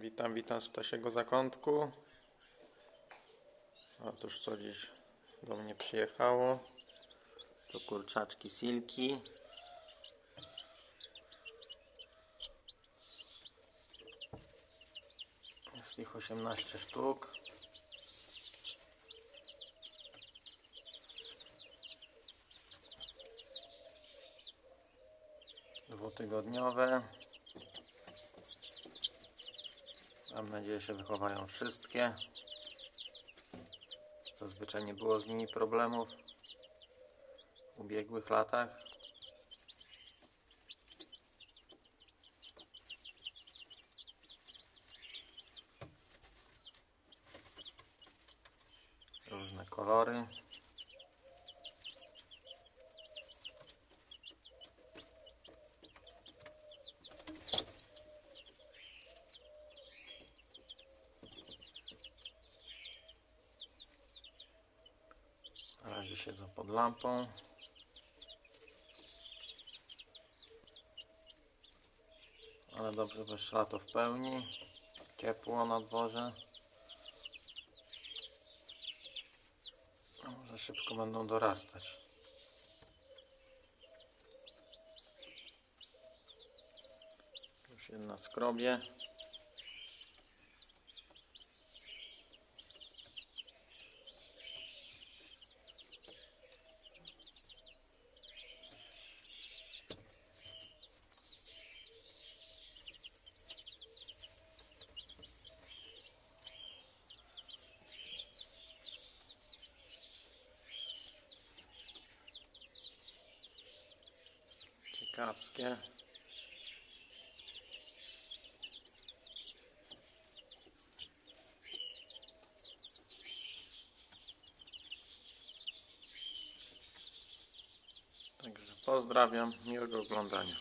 Witam, witam z ptasiego zakątku. Otóż co dziś do mnie przyjechało? To kurczaczki silki. Jest ich 18 sztuk. Dwutygodniowe. Mam nadzieję, że wychowają wszystkie. Zazwyczaj nie było z nimi problemów w ubiegłych latach. Różne kolory. Na razie siedzą pod lampą. Ale dobrze, bo jeszcze lato w pełni. Ciepło na dworze. A Może szybko będą dorastać. Już jedna skrobie. Ciekawskie. Także pozdrawiam, miłego oglądania.